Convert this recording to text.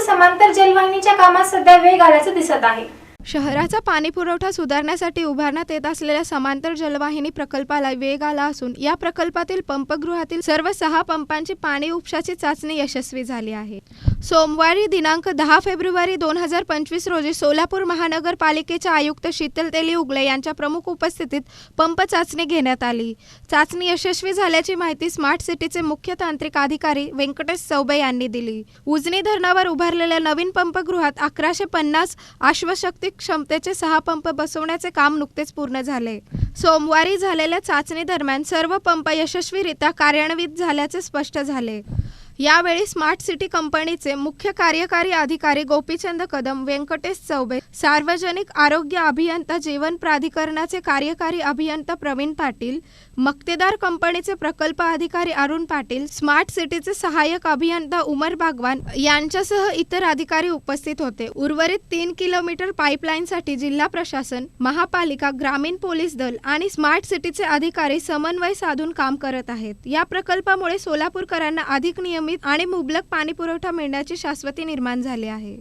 समांतर जलवाहिनीच्या कामात सध्या वेग आल्याचं दिसत आहे. शहराचा पाणी पुरवठा सुधारण्यासाठी उभारण्यात येत असलेल्या समांतर जलवाहिनी प्रकल्पाला वेग आला असून या प्रकल्पातील पंपगृहातील सर्व सहा पंपांची पाणी उपशाची चाचणी यशस्वी झाली आहे. सोमवारी दिनांक दहा फेब्रुवारी दोन हजार पंचवीस रोजी सोलापूर महानगरपालिकेच्या आयुक्त शीतल तेली उगले यांच्या प्रमुख उपस्थितीत पंप चाचणी घेण्यात आली. चाचणी यशस्वी झाल्याची माहिती स्मार्ट सिटीचे मुख्य तांत्रिक अधिकारी व्यंकटेश चौबे यांनी दिली. उजनी धरणावर उभारलेल्या नवीन पंपगृहात अकराशे पन्नास आश्वशक्ती क्षमतेचे सहा पंप बसवण्याचे काम नुकतेच पूर्ण झाले. सोमवारी झालेल्या चाचणी दरम्यान सर्व पंप यशस्वीरित्या कार्यान्वित झाल्याचे स्पष्ट झाले. यावेळी स्मार्ट सिटी कंपनीचे मुख्य कार्यकारी अधिकारी गोपीचंद कदम व्यंकटेश चौबे सार्वजनिक आरोग्य अभियंता जीवन प्राधिकरणाचे कार्यकारी अभियंता प्रवीण पाटील मक्तेदार कंपनीचे प्रकल्प अधिकारी अरुण पाटील स्मार्ट सिटीचे सहाय्यक अभियंता उमर बागवान यांच्यासह इतर अधिकारी उपस्थित होते. उर्वरित तीन किलोमीटर पाईपलाईनसाठी जिल्हा प्रशासन महापालिका ग्रामीण पोलीस दल आणि स्मार्ट सिटीचे अधिकारी समन्वय साधून काम करत आहेत. या प्रकल्पामुळे सोलापूरकरांना अधिक नियमित आणि मुबलक पाणी पुरवठा मिळण्याची शाश्वती निर्माण झाली आहे.